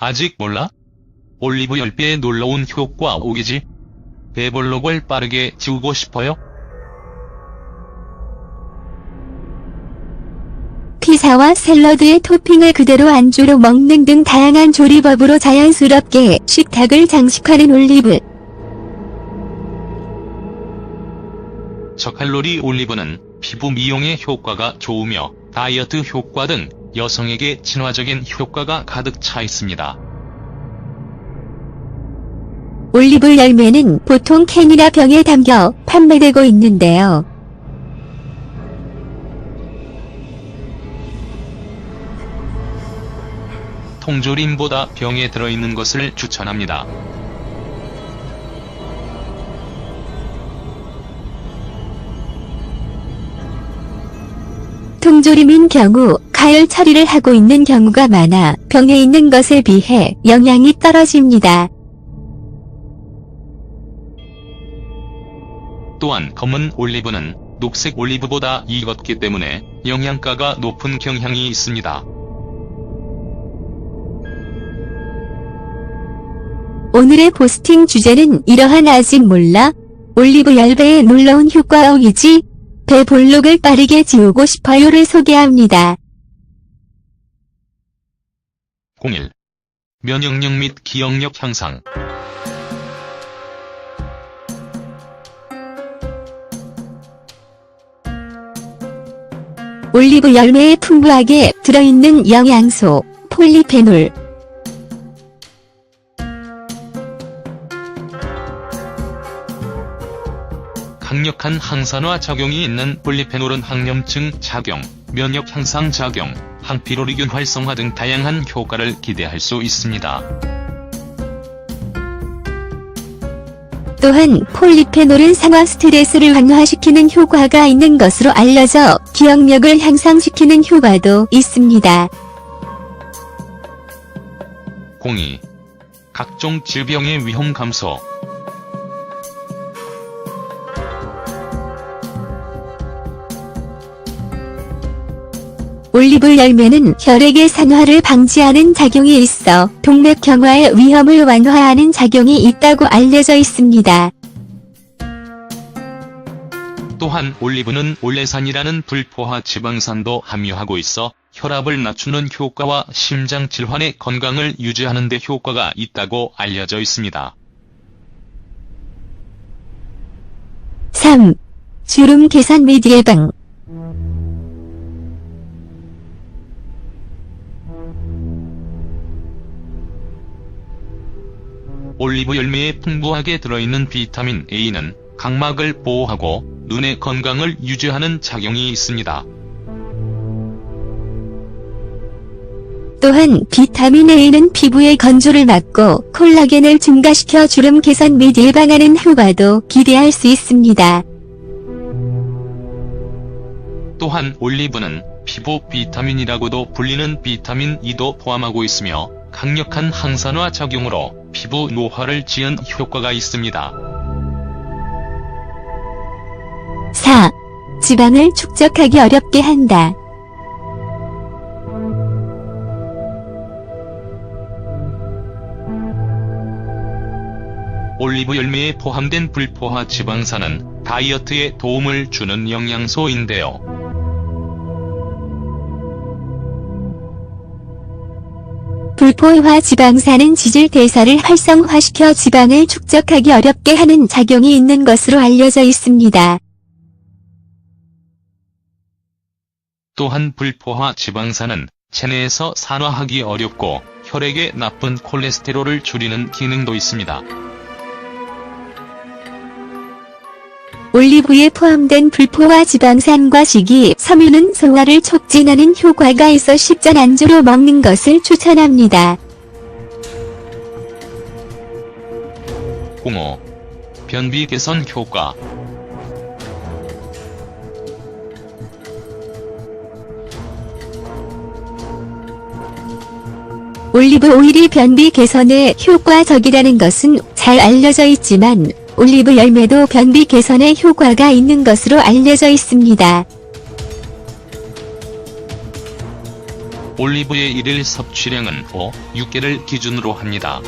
아직 몰라? 올리브 열배의 놀라운 효과 오기지? 배볼록을 빠르게 지우고 싶어요? 피자와 샐러드의 토핑을 그대로 안주로 먹는 등 다양한 조리법으로 자연스럽게 식탁을 장식하는 올리브. 저칼로리 올리브는 피부 미용에 효과가 좋으며 다이어트 효과 등 여성에게 친화적인 효과가 가득 차 있습니다. 올리브 열매는 보통 캔이나 병에 담겨 판매되고 있는데요. 통조림보다 병에 들어있는 것을 추천합니다. 통조림인 경우 가열 처리를 하고 있는 경우가 많아 병에 있는 것에 비해 영양이 떨어집니다. 또한 검은 올리브는 녹색 올리브보다 익었기 때문에 영양가가 높은 경향이 있습니다. 오늘의 포스팅 주제는 이러한 아직 몰라? 올리브 열배의 놀라운 효과옥이지? 배 볼록을 빠르게 지우고 싶어요를 소개합니다. 01. 면역력 및 기억력 향상 올리브 열매에 풍부하게 들어있는 영양소, 폴리페놀. 강력한 항산화 작용이 있는 폴리페놀은 항염증 작용, 면역 향상 작용, 항피로리균 활성화 등 다양한 효과를 기대할 수 있습니다. 또한 폴리페놀은 상황 스트레스를 완화시키는 효과가 있는 것으로 알려져 기억력을 향상시키는 효과도 있습니다. 02. 각종 질병의 위험 감소 올리브 열매는 혈액의 산화를 방지하는 작용이 있어 동맥 경화의 위험을 완화하는 작용이 있다고 알려져 있습니다. 또한 올리브는 올레산이라는 불포화 지방산도 함유하고 있어 혈압을 낮추는 효과와 심장 질환의 건강을 유지하는 데 효과가 있다고 알려져 있습니다. 3. 주름 개선 및 예방 올리브 열매에 풍부하게 들어있는 비타민 A는 각막을 보호하고 눈의 건강을 유지하는 작용이 있습니다. 또한 비타민 A는 피부의 건조를 막고 콜라겐을 증가시켜 주름 개선 및 예방하는 효과도 기대할 수 있습니다. 또한 올리브는 피부 비타민이라고도 불리는 비타민 E도 포함하고 있으며 강력한 항산화 작용으로 피부 노화를 지연 효과가 있습니다. 4. 지방을 축적하기 어렵게 한다. 올리브 열매에 포함된 불포화 지방산은 다이어트에 도움을 주는 영양소인데요. 포화 지방산은 지질 대사를 활성화시켜 지방을 축적하기 어렵게 하는 작용이 있는 것으로 알려져 있습니다. 또한 불포화 지방산은 체내에서 산화하기 어렵고 혈액에 나쁜 콜레스테롤을 줄이는 기능도 있습니다. 올리브에 포함된 불포화 지방산과 식이 섬유는 소화를 촉진하는 효과가 있어 식전 안주로 먹는 것을 추천합니다. 05. 변비 개선 효과 올리브 오일이 변비 개선에 효과적이라는 것은 잘 알려져 있지만 올리브 열매도 변비 개선에 효과가 있는 것으로 알려져 있습니다. 올리브의 일일 섭취량은 5, 6개를 기준으로 합니다.